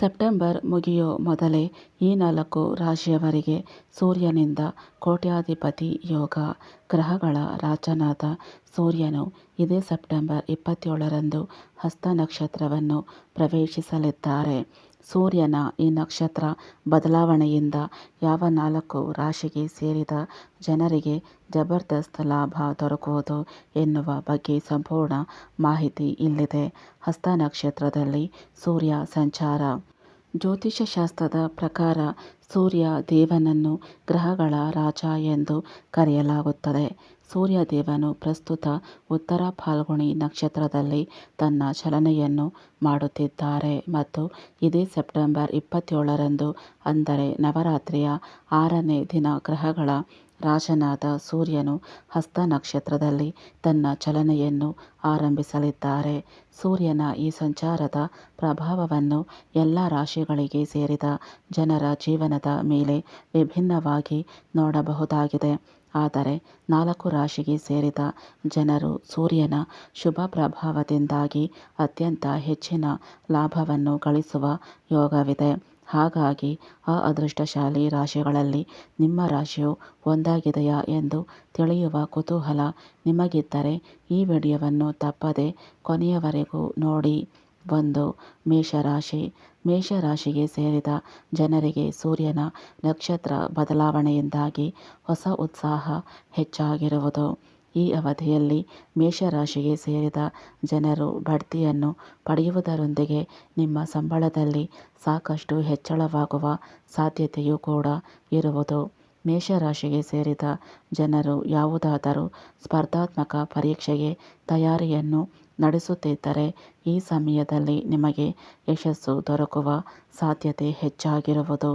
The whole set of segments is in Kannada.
ಸೆಪ್ಟೆಂಬರ್ ಮುಗಿಯೋ ಮೊದಲೇ ಈ ನಾಲ್ಕು ರಾಶಿಯವರಿಗೆ ಸೂರ್ಯನಿಂದ ಕೋಟ್ಯಾಧಿಪತಿ ಯೋಗ. ಗ್ರಹಗಳ ರಾಜನಾದ ಸೂರ್ಯನು ಇದೇ ಸೆಪ್ಟೆಂಬರ್ ಇಪ್ಪತ್ತೇಳರಂದು ಹಸ್ತ ನಕ್ಷತ್ರವನ್ನು ಪ್ರವೇಶಿಸಲಿದ್ದಾರೆ. ಸೂರ್ಯನ ಈ ನಕ್ಷತ್ರ ಬದಲಾವಣೆಯಿಂದ ಯಾವ ನಾಲ್ಕು ರಾಶಿಗೆ ಸೇರಿದ ಜನರಿಗೆ ಜಬರ್ದಸ್ತ್ ಲಾಭ ದೊರಕುವುದು ಎನ್ನುವ ಬಗ್ಗೆ ಸಂಪೂರ್ಣ ಮಾಹಿತಿ ಇಲ್ಲಿದೆ. ಹಸ್ತ ನಕ್ಷತ್ರದಲ್ಲಿ ಸೂರ್ಯ ಸಂಚಾರ. ಜ್ಯೋತಿಷ್ಯಶಾಸ್ತ್ರದ ಪ್ರಕಾರ ಸೂರ್ಯ ದೇವನನ್ನು ಗ್ರಹಗಳ ರಾಜ ಎಂದು ಕರೆಯಲಾಗುತ್ತದೆ. ಸೂರ್ಯ ದೇವನು ಪ್ರಸ್ತುತ ಉತ್ತರ ಫಾಲ್ಗುಣಿ ನಕ್ಷತ್ರದಲ್ಲಿ ತನ್ನ ಚಲನೆಯನ್ನು ಮಾಡುತ್ತಿದ್ದಾರೆ ಮತ್ತು ಇದೇ ಸೆಪ್ಟೆಂಬರ್ ಇಪ್ಪತ್ತೇಳರಂದು, ಅಂದರೆ ನವರಾತ್ರಿಯ ಆರನೇ ದಿನ ಗ್ರಹಗಳ ರಾಜನಾದ ಸೂರ್ಯನು ಹಸ್ತ ನಕ್ಷತ್ರದಲ್ಲಿ ತನ್ನ ಚಲನೆಯನ್ನು ಆರಂಭಿಸಲಿದ್ದಾರೆ. ಸೂರ್ಯನ ಈ ಸಂಚಾರದ ಪ್ರಭಾವವನ್ನು ಎಲ್ಲ ರಾಶಿಗಳಿಗೆ ಸೇರಿದ ಜನರ ಜೀವನದ ಮೇಲೆ ವಿಭಿನ್ನವಾಗಿ ನೋಡಬಹುದಾಗಿದೆ. ಆದರೆ ನಾಲ್ಕು ರಾಶಿಗೆ ಸೇರಿದ ಜನರು ಸೂರ್ಯನ ಶುಭ ಪ್ರಭಾವದಿಂದಾಗಿ ಅತ್ಯಂತ ಹೆಚ್ಚಿನ ಲಾಭವನ್ನು ಗಳಿಸುವ ಯೋಗವಿದೆ. ಹಾಗಾಗಿ ಆ ಅದೃಷ್ಟಶಾಲಿ ರಾಶಿಗಳಲ್ಲಿ ನಿಮ್ಮ ರಾಶಿಯು ಒಂದಾಗಿದೆಯಾ ಎಂದು ತಿಳಿಯುವ ಕುತೂಹಲ ನಿಮಗಿದ್ದರೆ ಈ ವಿಡಿಯೋವನ್ನು ತಪ್ಪದೆ ಕೊನೆಯವರೆಗೂ ನೋಡಿ. ಒಂದು. ಮೇಷರಾಶಿ. ಮೇಷರಾಶಿಗೆ ಸೇರಿದ ಜನರಿಗೆ ಸೂರ್ಯನ ನಕ್ಷತ್ರ ಬದಲಾವಣೆಯಿಂದಾಗಿ ಹೊಸ ಉತ್ಸಾಹ ಹೆಚ್ಚಾಗಿರುವುದು. ಈ ಅವಧಿಯಲ್ಲಿ ಮೇಷರಾಶಿಗೆ ಸೇರಿದ ಜನರು ಬಡ್ತಿಯನ್ನು ಪಡೆಯುವುದರೊಂದಿಗೆ ನಿಮ್ಮ ಸಂಬಳದಲ್ಲಿ ಸಾಕಷ್ಟು ಹೆಚ್ಚಳವಾಗುವ ಸಾಧ್ಯತೆಯೂ ಕೂಡ ಇರುವುದು. ಮೇಷರಾಶಿಗೆ ಸೇರಿದ ಜನರು ಯಾವುದಾದರೂ ಸ್ಪರ್ಧಾತ್ಮಕ ಪರೀಕ್ಷೆಗೆ ತಯಾರಿಯನ್ನು ನಡೆಸುತ್ತಿದ್ದರೆ ಈ ಸಮಯದಲ್ಲಿ ನಿಮಗೆ ಯಶಸ್ಸು ದೊರಕುವ ಸಾಧ್ಯತೆ ಹೆಚ್ಚಾಗಿರುವುದು.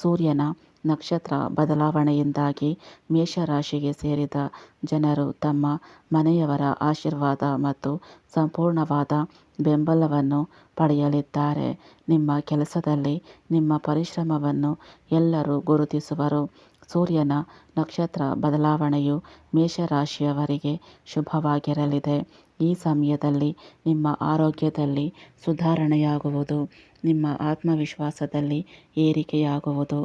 ಸೂರ್ಯನ ನಕ್ಷತ್ರ ಬದಲಾವಣೆಯಿಂದಾಗಿ ಮೇಷರಾಶಿಗೆ ಸೇರಿದ ಜನರು ತಮ್ಮ ಮನೆಯವರ ಆಶೀರ್ವಾದ ಮತ್ತು ಸಂಪೂರ್ಣವಾದ ಬೆಂಬಲವನ್ನು ಪಡೆಯಲಿದ್ದಾರೆ. ನಿಮ್ಮ ಕೆಲಸದಲ್ಲಿ ನಿಮ್ಮ ಪರಿಶ್ರಮವನ್ನು ಎಲ್ಲರೂ ಗುರುತಿಸುವರು. ಸೂರ್ಯನ ನಕ್ಷತ್ರ ಬದಲಾವಣೆಯು ಮೇಷರಾಶಿಯವರಿಗೆ ಶುಭವಾಗಿರಲಿದೆ. ಈ ಸಮಯದಲ್ಲಿ ನಿಮ್ಮ ಆರೋಗ್ಯದಲ್ಲಿ ಸುಧಾರಣೆಯಾಗುವುದು. ನಿಮ್ಮ ಆತ್ಮವಿಶ್ವಾಸದಲ್ಲಿ ಏರಿಕೆಯಾಗುವುದು.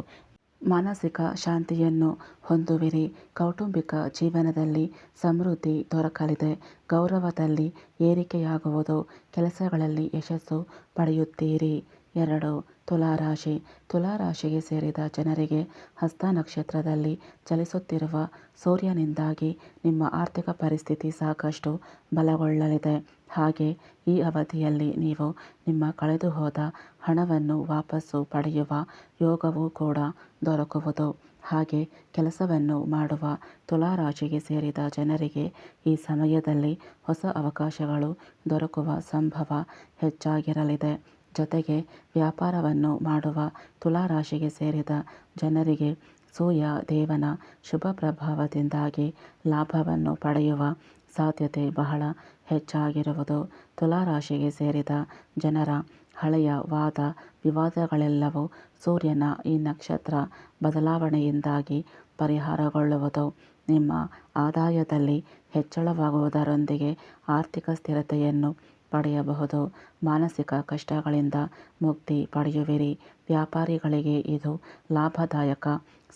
ಮಾನಸಿಕ ಶಾಂತಿಯನ್ನು ಹೊಂದುವಿರಿ. ಕೌಟುಂಬಿಕ ಜೀವನದಲ್ಲಿ ಸಮೃದ್ಧಿ ದೊರಕಲಿದೆ. ಗೌರವದಲ್ಲಿ ಏರಿಕೆಯಾಗುವುದು. ಕೆಲಸಗಳಲ್ಲಿ ಯಶಸ್ಸು ಪಡೆಯುತ್ತೀರಿ. ಎರಡು. ತುಲಾರಾಶಿ. ತುಲಾರಾಶಿಗೆ ಸೇರಿದ ಜನರಿಗೆ ಹಸ್ತ ನಕ್ಷತ್ರದಲ್ಲಿ ಚಲಿಸುತ್ತಿರುವ ಸೂರ್ಯನಿಂದಾಗಿ ನಿಮ್ಮ ಆರ್ಥಿಕ ಪರಿಸ್ಥಿತಿ ಸಾಕಷ್ಟು ಬಲಗೊಳ್ಳಲಿದೆ. ಹಾಗೆ ಈ ಅವಧಿಯಲ್ಲಿ ನೀವು ನಿಮ್ಮ ಕಳೆದುಹೋದ ಹಣವನ್ನು ವಾಪಸ್ಸು ಪಡೆಯುವ ಯೋಗವೂ ಕೂಡ ದೊರಕುವುದು. ಹಾಗೆ ಕೆಲಸವನ್ನು ಮಾಡುವ ತುಲಾರಾಶಿಗೆ ಸೇರಿದ ಜನರಿಗೆ ಈ ಸಮಯದಲ್ಲಿ ಹೊಸ ಅವಕಾಶಗಳು ದೊರಕುವ ಸಂಭವ ಹೆಚ್ಚಾಗಿರಲಿದೆ. ಜೊತೆಗೆ ವ್ಯಾಪಾರವನ್ನು ಮಾಡುವ ತುಲಾರಾಶಿಗೆ ಸೇರಿದ ಜನರಿಗೆ ಸೂರ್ಯ ದೇವನ ಶುಭ ಪ್ರಭಾವದಿಂದಾಗಿ ಲಾಭವನ್ನು ಪಡೆಯುವ ಸಾಧ್ಯತೆ ಬಹಳ ಹೆಚ್ಚಾಗಿರುವುದು. ತುಲಾರಾಶಿಗೆ ಸೇರಿದ ಜನರ ಹಳೆಯ ವಾದ ವಿವಾದಗಳೆಲ್ಲವೂ ಸೂರ್ಯನ ಈ ನಕ್ಷತ್ರ ಬದಲಾವಣೆಯಿಂದಾಗಿ ಪರಿಹಾರಗೊಳ್ಳುವುದು. ನಿಮ್ಮ ಆದಾಯದಲ್ಲಿ ಹೆಚ್ಚಳವಾಗುವುದರೊಂದಿಗೆ ಆರ್ಥಿಕ ಸ್ಥಿರತೆಯನ್ನು ಪಡೆಯಬಹುದು. ಮಾನಸಿಕ ಕಷ್ಟಗಳಿಂದ ಮುಕ್ತಿ ಪಡೆಯುವಿರಿ. ವ್ಯಾಪಾರಿಗಳಿಗೆ ಇದು ಲಾಭದಾಯಕ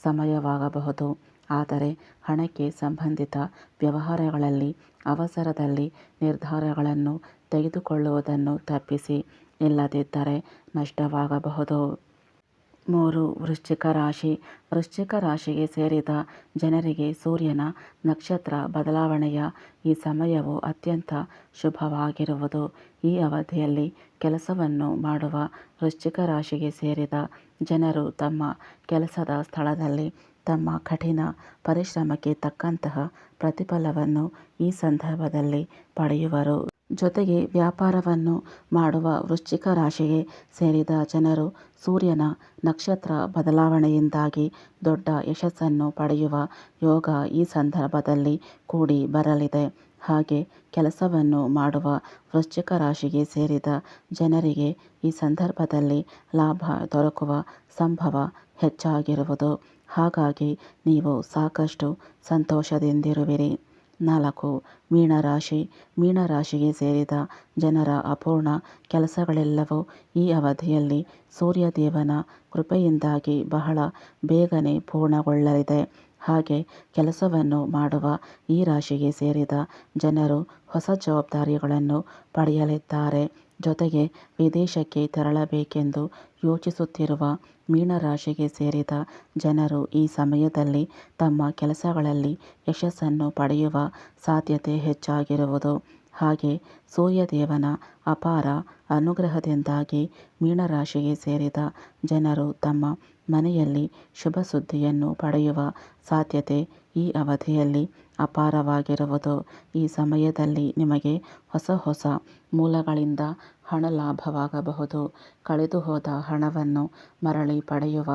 ಸಮಯವಾಗಬಹುದು. ಆದರೆ ಹಣಕ್ಕೆ ಸಂಬಂಧಿತ ವ್ಯವಹಾರಗಳಲ್ಲಿ, ಅವಸರದಲ್ಲಿ ನಿರ್ಧಾರಗಳನ್ನು ತೆಗೆದುಕೊಳ್ಳುವುದನ್ನು ತಪ್ಪಿಸಿ. ಇಲ್ಲದಿದ್ದರೆ ನಷ್ಟವಾಗಬಹುದು. ಮೂರು. ವೃಶ್ಚಿಕ ರಾಶಿ. ವೃಶ್ಚಿಕ ರಾಶಿಗೆ ಸೇರಿದ ಜನರಿಗೆ ಸೂರ್ಯನ ನಕ್ಷತ್ರ ಬದಲಾವಣೆಯ ಈ ಸಮಯವು ಅತ್ಯಂತ ಶುಭವಾಗಿರುವುದು. ಈ ಅವಧಿಯಲ್ಲಿ ಕೆಲಸವನ್ನು ಮಾಡುವ ವೃಶ್ಚಿಕ ರಾಶಿಗೆ ಸೇರಿದ ಜನರು ತಮ್ಮ ಕೆಲಸದ ಸ್ಥಳದಲ್ಲಿ ತಮ್ಮ ಕಠಿಣ ಪರಿಶ್ರಮಕ್ಕೆ ತಕ್ಕಂತಹ ಪ್ರತಿಫಲವನ್ನು ಈ ಸಂದರ್ಭದಲ್ಲಿ ಪಡೆಯುವರು. ಜೊತೆಗೆ ವ್ಯಾಪಾರವನ್ನು ಮಾಡುವ ವೃಶ್ಚಿಕ ರಾಶಿಗೆ ಸೇರಿದ ಜನರು ಸೂರ್ಯನ ನಕ್ಷತ್ರ ಬದಲಾವಣೆಯಿಂದಾಗಿ ದೊಡ್ಡ ಯಶಸ್ಸನ್ನು ಪಡೆಯುವ ಯೋಗ ಈ ಸಂದರ್ಭದಲ್ಲಿ ಕೂಡಿ ಬರಲಿದೆ. ಹಾಗೆ ಕೆಲಸವನ್ನು ಮಾಡುವ ವೃಶ್ಚಿಕ ರಾಶಿಗೆ ಸೇರಿದ ಜನರಿಗೆ ಈ ಸಂದರ್ಭದಲ್ಲಿ ಲಾಭ ದೊರಕುವ ಸಂಭವ ಹೆಚ್ಚಾಗಿರುವುದು. ಹಾಗಾಗಿ ನೀವು ಸಾಕಷ್ಟು ಸಂತೋಷದಿಂದಿರುವಿರಿ. ನಾಲ್ಕು ಮೀನರಾಶಿ. ಮೀನರಾಶಿಗೆ ಸೇರಿದ ಜನರ ಅಪೂರ್ಣ ಕೆಲಸಗಳೆಲ್ಲವೂ ಈ ಅವಧಿಯಲ್ಲಿ ಸೂರ್ಯದೇವನ ಕೃಪೆಯಿಂದಾಗಿ ಬಹಳ ಬೇಗನೆ ಪೂರ್ಣಗೊಳ್ಳಲಿದೆ. ಹಾಗೆ ಕೆಲಸವನ್ನು ಮಾಡುವ ಈ ರಾಶಿಗೆ ಸೇರಿದ ಜನರು ಹೊಸ ಜವಾಬ್ದಾರಿಗಳನ್ನು ಪಡೆಯಲಿದ್ದಾರೆ. ಜೊತೆಗೆ ವಿದೇಶಕ್ಕೆ ತೆರಳಬೇಕೆಂದು ಯೋಚಿಸುತ್ತಿರುವ ಮೀನರಾಶಿಗೆ ಸೇರಿದ ಜನರು ಈ ಸಮಯದಲ್ಲಿ ತಮ್ಮ ಕೆಲಸಗಳಲ್ಲಿ ಯಶಸ್ಸನ್ನು ಪಡೆಯುವ ಸಾಧ್ಯತೆ ಹೆಚ್ಚಾಗಿರುವುದು ಹಾಗೆ ಸೂರ್ಯದೇವನ ಅಪಾರ ಅನುಗ್ರಹದಿಂದಾಗಿ ಮೀನರಾಶಿಗೆ ಸೇರಿದ ಜನರು ತಮ್ಮ ಮನೆಯಲ್ಲಿ ಶುಭ ಸುದ್ದಿಯನ್ನು ಪಡೆಯುವ ಸಾಧ್ಯತೆ ಈ ಅವಧಿಯಲ್ಲಿ ಅಪಾರವಾಗಿರುವುದು. ಈ ಸಮಯದಲ್ಲಿ ನಿಮಗೆ ಹೊಸ ಹೊಸ ಮೂಲಗಳಿಂದ ಹಣ ಲಾಭವಾಗಬಹುದು. ಕಳೆದುಹೋದ ಹಣವನ್ನು ಮರಳಿ ಪಡೆಯುವ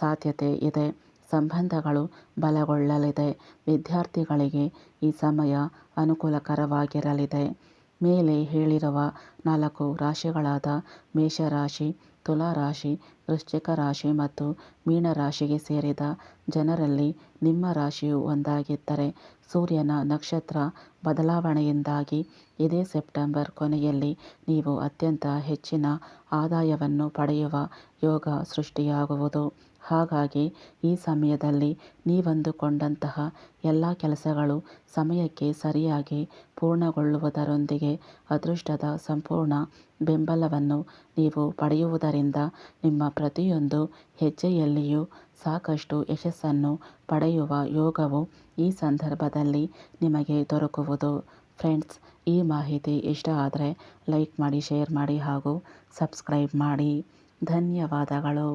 ಸಾಧ್ಯತೆ ಇದೆ. ಸಂಬಂಧಗಳು ಬಲಗೊಳ್ಳಲಿದೆ. ವಿದ್ಯಾರ್ಥಿಗಳಿಗೆ ಈ ಸಮಯ ಅನುಕೂಲಕರವಾಗಿರಲಿದೆ. ಮೇಲೆ ಹೇಳಿರುವ ನಾಲ್ಕು ರಾಶಿಗಳಾದ ಮೇಷರಾಶಿ, ತುಲಾರಾಶಿ ವೃಶ್ಚಿಕ ರಾಶಿ ಮತ್ತು ಮೀನರಾಶಿಗೆ ಸೇರಿದ ಜನರಲ್ಲಿ ನಿಮ್ಮ ರಾಶಿಯು ಒಂದಾಗಿದ್ದರೆ ಸೂರ್ಯನ ನಕ್ಷತ್ರ ಬದಲಾವಣೆಯಿಂದಾಗಿ ಇದೇ ಸೆಪ್ಟೆಂಬರ್ ಕೊನೆಯಲ್ಲಿ ನೀವು ಅತ್ಯಂತ ಹೆಚ್ಚಿನ ಆದಾಯವನ್ನು ಪಡೆಯುವ ಯೋಗ ಸೃಷ್ಟಿಯಾಗುವುದು. ಹಾಗಾಗಿ ಈ ಸಮಯದಲ್ಲಿ ನೀವಂದುಕೊಂಡಂತಹ ಎಲ್ಲ ಕೆಲಸಗಳು ಸಮಯಕ್ಕೆ ಸರಿಯಾಗಿ ಪೂರ್ಣಗೊಳ್ಳುವುದರೊಂದಿಗೆ ಅದೃಷ್ಟದ ಸಂಪೂರ್ಣ ಬೆಂಬಲವನ್ನು ನೀವು ಪಡೆಯುವುದರಿಂದ ನಿಮ್ಮ ಪ್ರತಿಯೊಂದು ಹೆಜ್ಜೆಯಲ್ಲಿಯೂ ಸಾಕಷ್ಟು ಯಶಸ್ಸನ್ನು ಪಡೆಯುವ ಯೋಗವು ಈ ಸಂದರ್ಭದಲ್ಲಿ ನಿಮಗೆ ದೊರಕುವುದು. ಫ್ರೆಂಡ್ಸ್, ಈ ಮಾಹಿತಿ ಇಷ್ಟ ಆದರೆ ಲೈಕ್ ಮಾಡಿ, ಶೇರ್ ಮಾಡಿ ಹಾಗೂ ಸಬ್ಸ್ಕ್ರೈಬ್ ಮಾಡಿ. ಧನ್ಯವಾದಗಳು.